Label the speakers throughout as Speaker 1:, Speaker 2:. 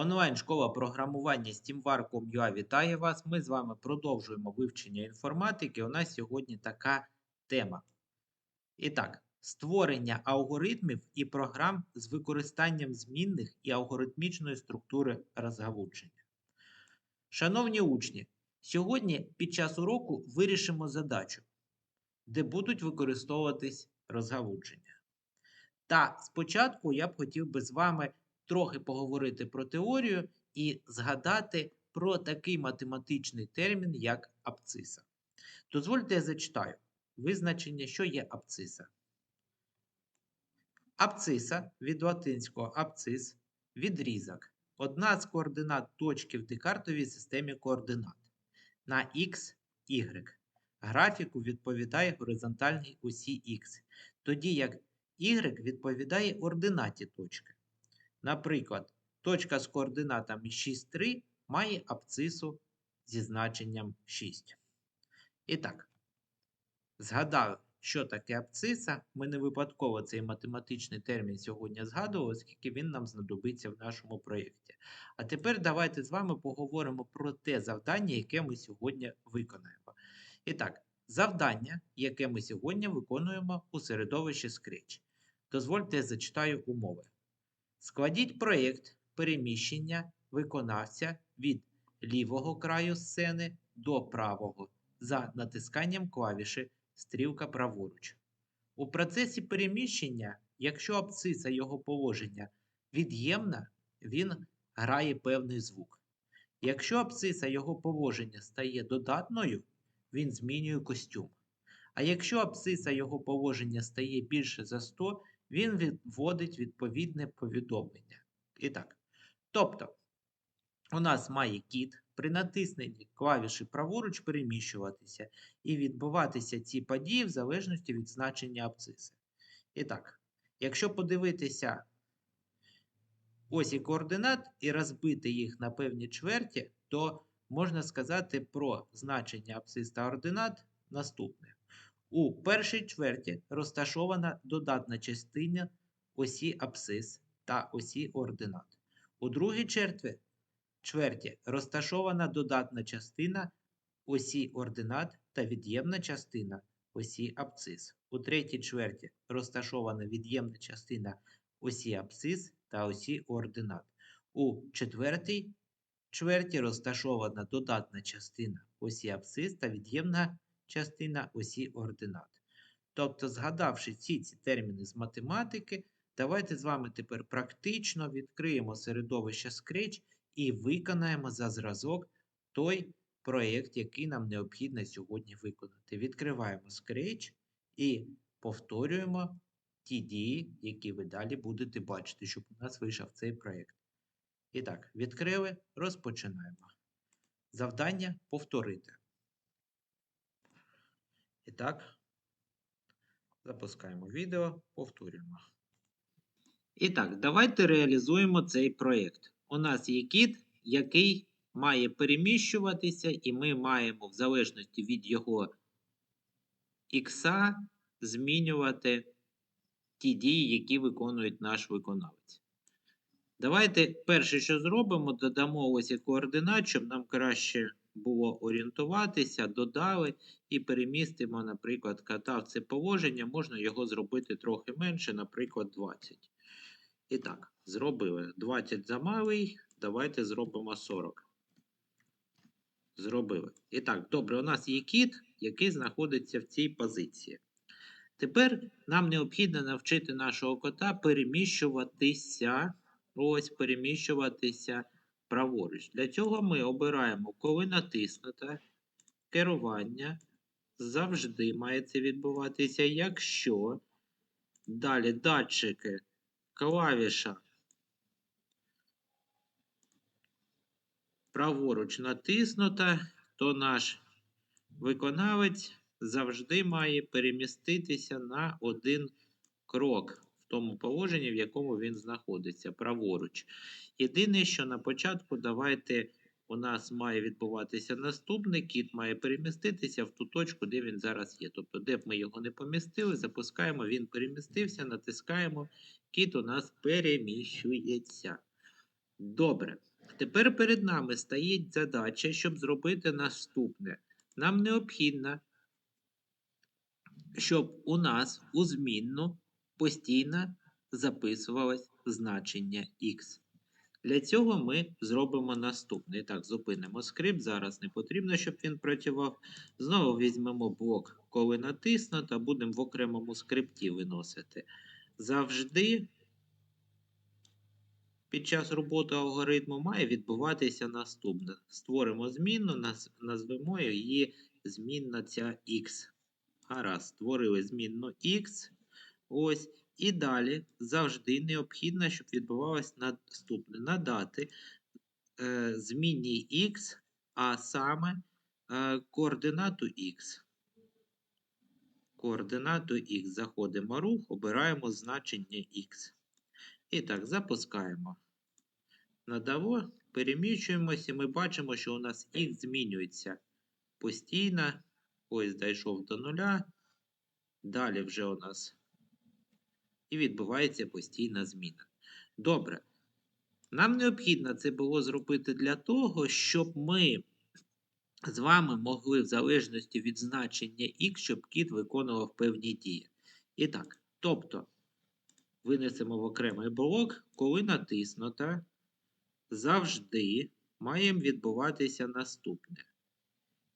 Speaker 1: Онлайн-школа програмування SteamWar.com.ua вітає вас. Ми з вами продовжуємо вивчення інформатики. У нас сьогодні така тема. І так, створення алгоритмів і програм з використанням змінних і алгоритмічної структури розгалудження. Шановні учні, сьогодні під час уроку вирішимо задачу, де будуть використовуватись розгалудження. Та спочатку я б хотів би з вами трохи поговорити про теорію і згадати про такий математичний термін, як абциса. Дозвольте, я зачитаю визначення, що є абциса. Абциса від латинського абцис відрізок. Одна з координат точки в декартовій системі координат на х, y. Графіку відповідає горизонтальній осі х, тоді як y відповідає ординаті точки. Наприклад, точка з координатами 6, 3 має абцису зі значенням 6. І так, згадав, що таке абциса. Ми не випадково цей математичний термін сьогодні згадували, оскільки він нам знадобиться в нашому проєкті. А тепер давайте з вами поговоримо про те завдання, яке ми сьогодні виконаємо. І так, завдання, яке ми сьогодні виконуємо у середовищі Scratch. Дозвольте, я зачитаю умови. Складіть проєкт переміщення виконавця від лівого краю сцени до правого за натисканням клавіші стрілка праворуч. У процесі переміщення, якщо абсциса його положення від'ємна, він грає певний звук. Якщо абсциса його положення стає додатною, він змінює костюм. А якщо абсциса його положення стає більше за 100, він відводить відповідне повідомлення. І так. Тобто, у нас має кіт при натисненні клавіші праворуч переміщуватися і відбуватися ці події в залежності від значення абциси. І так, якщо подивитися осі координат і розбити їх на певні чверті, то можна сказати про значення абсцис та ординат наступне. У першій чверті розташована додатна частина осі абсцис та осі ординат. У другій черві, чверті розташована додатна частина осі ординат та від'ємна частина осі абсцис. У третій чверті розташована від'ємна частина осі абсцис та осі ординат. У четвертій чверті розташована додатна частина осі абсцис та від'ємна частина осі ординат. Тобто, згадавши ці, ці терміни з математики, давайте з вами тепер практично відкриємо середовище Scratch і виконаємо за зразок той проєкт, який нам необхідно сьогодні виконати. Відкриваємо Scratch і повторюємо ті дії, які ви далі будете бачити, щоб у нас вийшов цей проєкт. І так, відкрили, розпочинаємо. Завдання повторити. І так, запускаємо відео, повторюємо. І так, давайте реалізуємо цей проєкт. У нас є кіт, який має переміщуватися, і ми маємо, в залежності від його ікса, змінювати ті дії, які виконує наш виконавець. Давайте перше, що зробимо, додамо ось координат, щоб нам краще було орієнтуватися, додали і перемістимо, наприклад, кота в це положення, можна його зробити трохи менше, наприклад, 20. І так, зробили 20 замалий, давайте зробимо 40. Зробили. І так, добре, у нас є кіт, який знаходиться в цій позиції. Тепер нам необхідно навчити нашого кота переміщуватися. Ось переміщуватися праворуч. Для цього ми обираємо, коли натиснуте керування завжди має це відбуватися, якщо далі датчики клавіша праворуч натиснута, то наш виконавець завжди має переміститися на один крок тому положенні, в якому він знаходиться, праворуч. Єдине, що на початку давайте у нас має відбуватися наступний, кіт має переміститися в ту точку, де він зараз є. Тобто, де б ми його не помістили, запускаємо, він перемістився, натискаємо, кіт у нас переміщується. Добре. Тепер перед нами стоїть задача, щоб зробити наступне. Нам необхідно, щоб у нас у змінну постійно записувалось значення х. Для цього ми зробимо наступне. І так, зупинимо скрипт. Зараз не потрібно, щоб він працював. Знову візьмемо блок, коли натиснуто, будемо в окремому скрипті виносити. Завжди під час роботи алгоритму має відбуватися наступне. Створимо змінну, назвемо її змінна ця x. Гаразд, створили змінну x. Ось. І далі завжди необхідно, щоб відбувалось наступне. Надати е, змінній x, а саме е, координату x. Координату x. Заходимо рух, обираємо значення x. І так, запускаємо. Надаво, переміщуємося, ми бачимо, що у нас х змінюється постійно. Ось дійшов до нуля. Далі вже у нас і відбувається постійна зміна. Добре. Нам необхідно це було зробити для того, щоб ми з вами могли, в залежності від значення х, щоб кіт виконував певні дії. І так, тобто, винесемо в окремий блок, коли натиснуто, завжди має відбуватися наступне.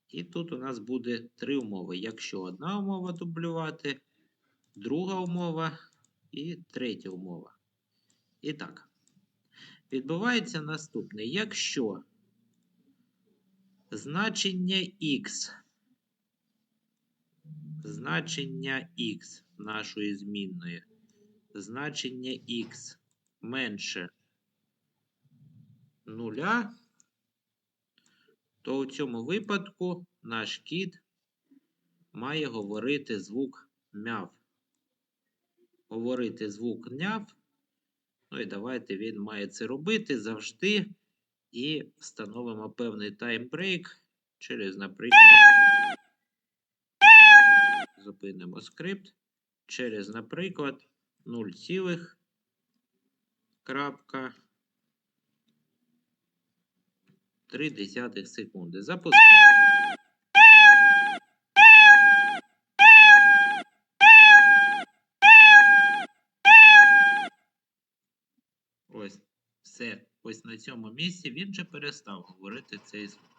Speaker 1: І тут у нас буде три умови. Якщо одна умова дублювати, друга умова і третя умова. І так, відбувається наступне. Якщо значення х, значення х нашої змінної, значення х менше нуля, то у цьому випадку наш кіт має говорити звук мяв. Говорити звук няв. Ну і давайте він має це робити завжди. І встановимо певний таймбрейк через, наприклад, зупинимо скрипт. Через, наприклад, 0, цілих, крапка, 3 десятих секунди. Запускаємо. Ось, все. Ось на цьому місці він же перестав говорити цей звук.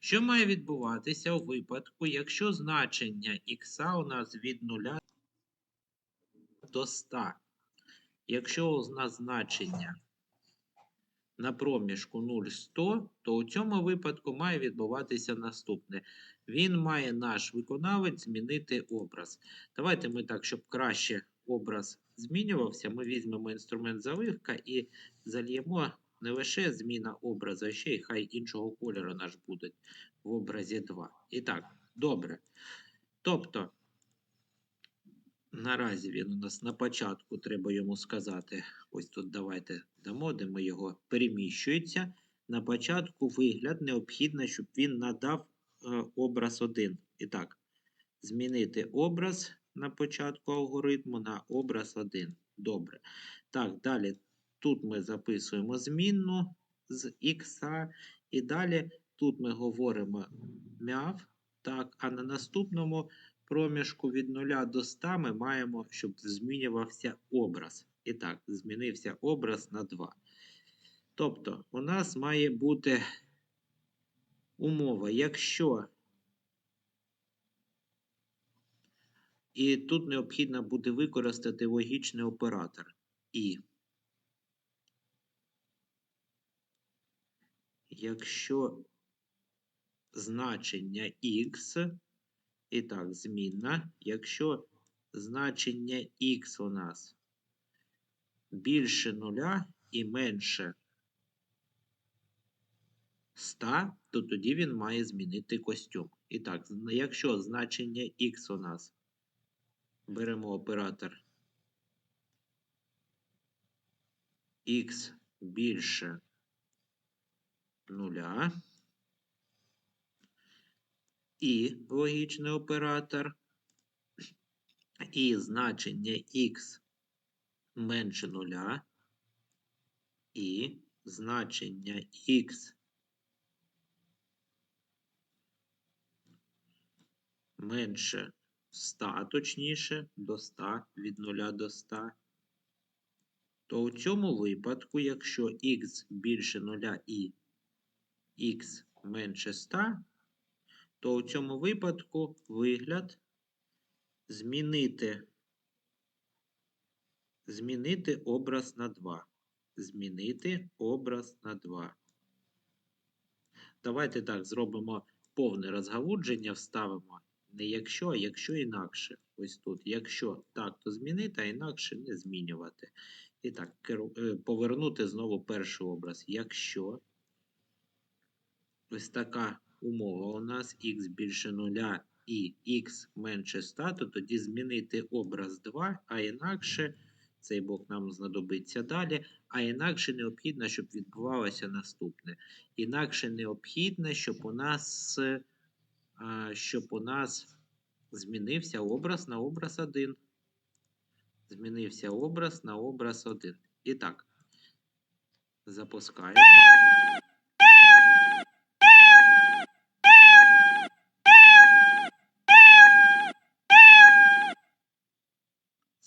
Speaker 1: Що має відбуватися у випадку, якщо значення х у нас від 0 до 100? Якщо у нас значення на проміжку 0,100, то у цьому випадку має відбуватися наступне. Він має наш виконавець змінити образ. Давайте ми так, щоб краще образ змінювався, ми візьмемо інструмент заливка і зальємо не лише зміна образу, а ще й хай іншого кольору наш буде в образі 2. І так, добре. Тобто, наразі він у нас на початку треба йому сказати. Ось тут давайте дамо, де ми його переміщується. На початку вигляд необхідно, щоб він надав е, образ 1. І так, змінити образ на початку алгоритму на образ 1. Добре. Так, далі тут ми записуємо змінну з х, і далі тут ми говоримо мяв. Так, а на наступному проміжку від 0 до 100 ми маємо, щоб змінювався образ. І так, змінився образ на 2. Тобто, у нас має бути умова, якщо І тут необхідно буде використати логічний оператор І. Якщо значення х, і так, змінна, якщо значення х у нас більше нуля і менше 100, то тоді він має змінити костюм. І так, якщо значення х у нас беремо оператор x більше нуля і логічний оператор, і значення x менше нуля, і значення х менше 100, точніше, до 100, від 0 до 100, то у цьому випадку, якщо х більше 0 і х менше 100, то у цьому випадку вигляд змінити, змінити образ на 2. Змінити образ на 2. Давайте так зробимо повне розгалудження, вставимо не якщо, а якщо інакше. Ось тут. Якщо так, то змінити, а інакше не змінювати. І так, е, повернути знову перший образ. Якщо ось така умова у нас х більше 0 і х менше 100, то тоді змінити образ 2, а інакше цей блок нам знадобиться далі. А інакше необхідно, щоб відбувалося наступне. Інакше необхідно, щоб у нас, щоб у нас змінився образ на образ 1. Змінився образ на образ 1. І так, запускаємо.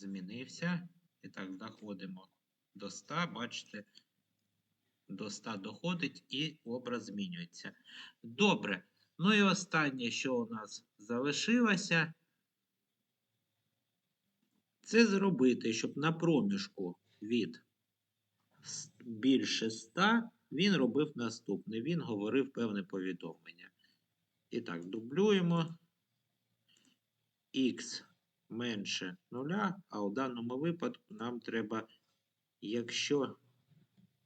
Speaker 1: Змінився. І так, доходимо до 100. Бачите, до 100 доходить і образ змінюється. Добре. Ну і останнє, що у нас залишилося, це зробити, щоб на проміжку від більше 100 він робив наступне. Він говорив певне повідомлення. І так, дублюємо х менше 0, а у даному випадку нам треба, якщо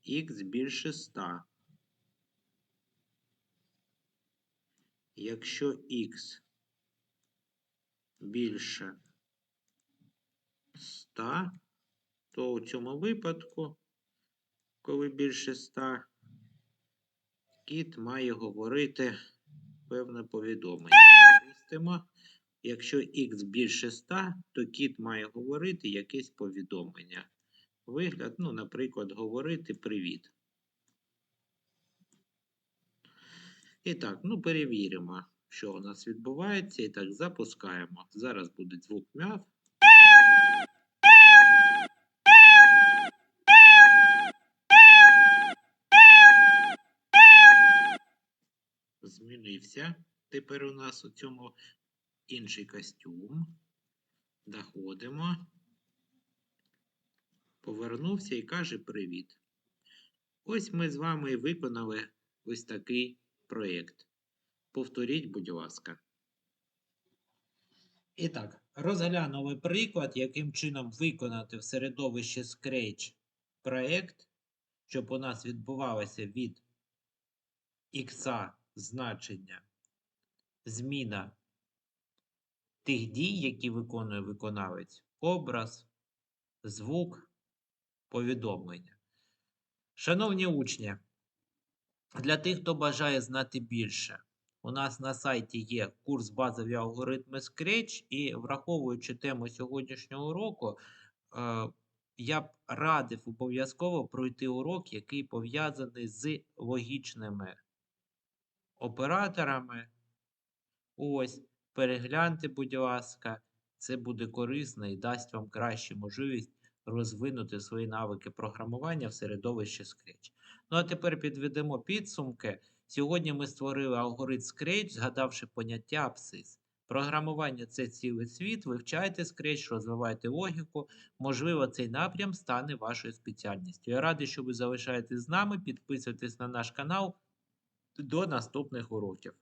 Speaker 1: х більше 100. Якщо х більше 100, то у цьому випадку, коли більше 100, кіт має говорити певне повідомлення. Якщо х більше 100, то кіт має говорити якесь повідомлення. Вигляд, ну, наприклад, говорити привіт. І так, ну перевіримо, що у нас відбувається. І так, запускаємо. Зараз буде звук мяв. Змінився. Тепер у нас у цьому інший костюм. Доходимо. Повернувся і каже привіт. Ось ми з вами і виконали ось такий проєкт. Повторіть, будь ласка. І так, розглянули приклад, яким чином виконати в середовищі Scratch проєкт, щоб у нас відбувалося від х значення зміна тих дій, які виконує виконавець, образ, звук, повідомлення. Шановні учні, для тих, хто бажає знати більше, у нас на сайті є курс базові алгоритми Scratch, і враховуючи тему сьогоднішнього уроку, е, я б радив обов'язково пройти урок, який пов'язаний з логічними операторами. Ось, перегляньте, будь ласка, це буде корисно і дасть вам кращу можливість розвинути свої навики програмування в середовищі Scratch. Ну а тепер підведемо підсумки. Сьогодні ми створили алгоритм Scratch, згадавши поняття абсцис. Програмування це цілий світ. Вивчайте Scratch, розвивайте логіку. Можливо, цей напрям стане вашою спеціальністю. Я радий, що ви залишаєтесь з нами. Підписуйтесь на наш канал. До наступних уроків.